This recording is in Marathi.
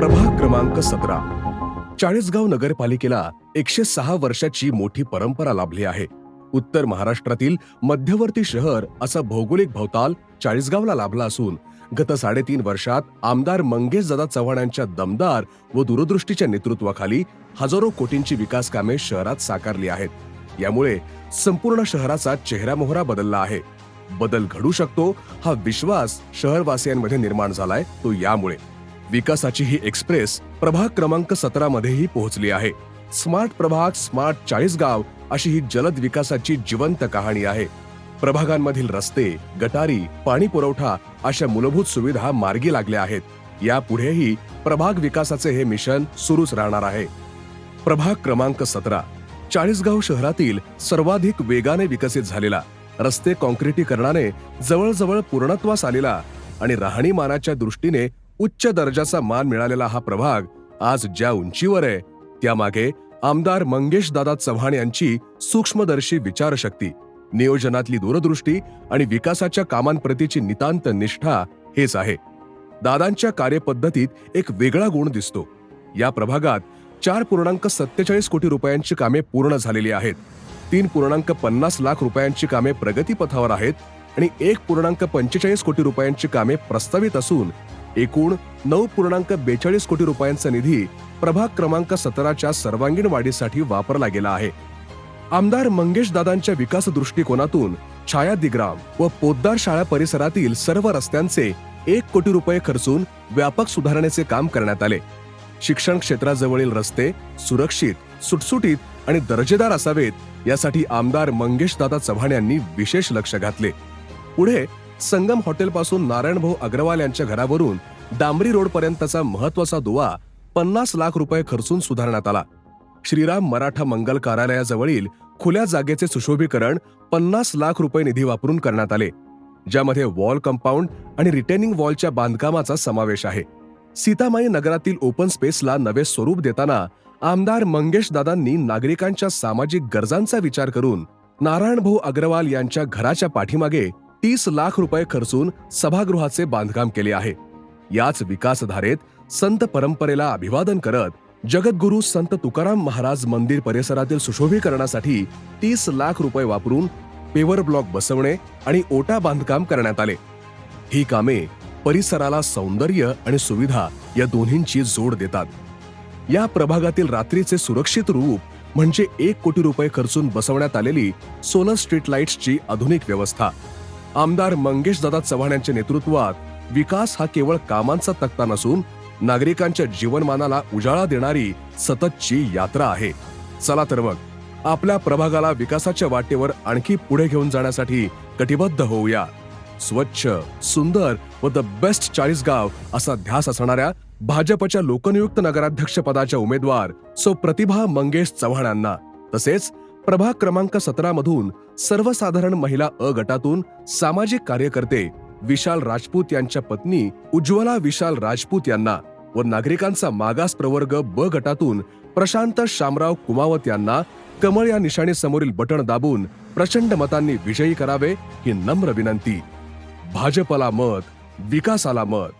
प्रभाग क्रमांक सतरा. चाळीसगाव नगरपालिकेला एकशे सहा वर्षाची मोठी परंपरा लाभली आहे. उत्तर महाराष्ट्रातील मध्यवर्ती शहर असा भौगोलिक भवताल चाळीसगावला लाभला असून गत साडेतीन वर्षात आमदार मंगेश दादा चव्हाण यांच्या दमदार व दूरदृष्टीच्या नेतृत्वाखाली हजारो कोटींची विकास कामे शहरात साकारली आहेत. यामुळे संपूर्ण शहराचा चेहरामोहरा बदलला आहे. बदल घडू शकतो हा विश्वास शहरवासियांमध्ये निर्माण झालाय तो यामुळे. विकासाची ही एक्सप्रेस प्रभाग क्रमांक सतरा मध्येही पोहोचली आहे. स्मार्ट प्रभाग स्मार्ट चाळीसगाव अशी ही जलद विकासाची जिवंत कहाणी आहे. प्रभागांमधील रस्ते गटारी पाणी पुरवठा अशा मूलभूत सुविधा मार्गी लागल्या आहेत. यापुढेही प्रभाग विकासाचे हे मिशन सुरूच राहणार आहे. प्रभाग क्रमांक सतरा चाळीसगाव शहरातील सर्वाधिक वेगाने विकसित झालेला रस्ते कॉन्क्रिटीकरणाने जवळजवळ पूर्णत्वास आलेला आणि राहणीमानाच्या दृष्टीने उच्च दर्जाचा मान मिळालेला हा प्रभाग आज ज्या उंचीवर आहे त्यामागे आमदार मंगेश दादा चव्हाण यांची सूक्ष्मदर्शी विचारशक्ती नियोजनातली दूरदृष्टी आणि विकासाच्या कामांप्रतीची नितांत निष्ठा हेच आहे. दादांच्या कार्यपद्धतीत एक वेगळा गुण दिसतो. या प्रभागात चार पूर्णांक सत्तेचाळीस कोटी रुपयांची कामे पूर्ण झालेली आहेत. तीन पूर्णांक पन्नास लाख रुपयांची कामे प्रगतीपथावर आहेत आणि एक पूर्णांक पंचेचाळीस कोटी रुपयांची कामे प्रस्तावित असून एकूण नऊ पूर्णांक बेचाळीस कोटी रुपयांचा निधी प्रभाग क्रमांक सतराच्या सर्वांगीण वाढीसाठी वापरला गेला आहे. आमदार मंगेश दादांच्या विकास दृष्टिकोनातून छायादिग्राम व पोद्दार शाळा परिसरातील सर्व रस्त्यांचे एक कोटी रुपये खर्चून व्यापक सुधारणेचे काम करण्यात आले. शिक्षण क्षेत्राजवळील रस्ते सुरक्षित सुटसुटीत आणि दर्जेदार असावेत यासाठी आमदार मंगेश दादा चव्हाण यांनी विशेष लक्ष घातले. पुढे संगम हॉटेलपासून नारायणभाऊ अग्रवाल यांच्या घरावरून डांबरी रोडपर्यंतचा महत्त्वाचा दुवा पन्नास लाख रुपये खर्चून सुधारण्यात आला. श्रीराम मराठा मंगल कार्यालयाजवळील खुल्या जागेचे सुशोभीकरण पन्नास लाख रुपये निधी वापरून करण्यात आले ज्यामध्ये वॉल कंपाऊंड आणि रिटेनिंग वॉलच्या बांधकामाचा समावेश आहे. सीतामाई नगरातील ओपन स्पेसला नवे स्वरूप देताना आमदार मंगेश दादांनी नागरिकांच्या सामाजिक गरजांचा विचार करून नारायणभाऊ अग्रवाल यांच्या घराच्या पाठीमागे तीस लाख रुपये खर्चून सभागृहाचे बांधकाम केले आहे. याच विकासधारेत संत परंपरेला अभिवादन करत जगद्गुरु संत तुकाराम महाराज मंदिर परिसरातील सुशोभीकरणासाठी तीस लाख रुपये वापरून पेवर ब्लॉक बसवणे आणि ओटा बांधकाम करण्यात आले. ही कामे परिसराला सौंदर्य आणि सुविधा या दोन्हींची जोड देतात. या प्रभागातील रात्रीचे सुरक्षित रूप म्हणजे एक कोटी रुपये खर्चून बसवण्यात आलेली सोलर स्ट्रीट लाईट्सची आधुनिक व्यवस्था. आमदार मंगेश दादा चव्हाण यांच्या नेतृत्वात विकास हा केवळ कामांचा तक्ता नसून नागरिकांच्या जीवनमानाला उजाळा देणारी सततची यात्रा आहे. चला तर मग आपल्या प्रभागाला विकासाच्या वाटेवर आणखी पुढे घेऊन जाण्यासाठी कटिबद्ध होऊया. स्वच्छ सुंदर व द बेस्ट चाळीसगाव असा ध्यास असणाऱ्या भाजपच्या लोकनियुक्त नगराध्यक्ष पदाच्या उमेदवार सो प्रतिभा मंगेश चव्हाणांना तसेच प्रभाग क्रमांक सतरा मधून सर्वसाधारण महिला अ गटातून सामाजिक कार्यकर्ते विशाल राजपूत यांच्या पत्नी उज्ज्वला विशाल राजपूत यांना व नागरिकांचा मागास प्रवर्ग ब गटातून प्रशांत शामराव कुमावत यांना कमळ या निशाणेसमोरील बटण दाबून प्रचंड मतांनी विजयी करावे ही नम्र विनंती. भाजपला मत विकासाला मत.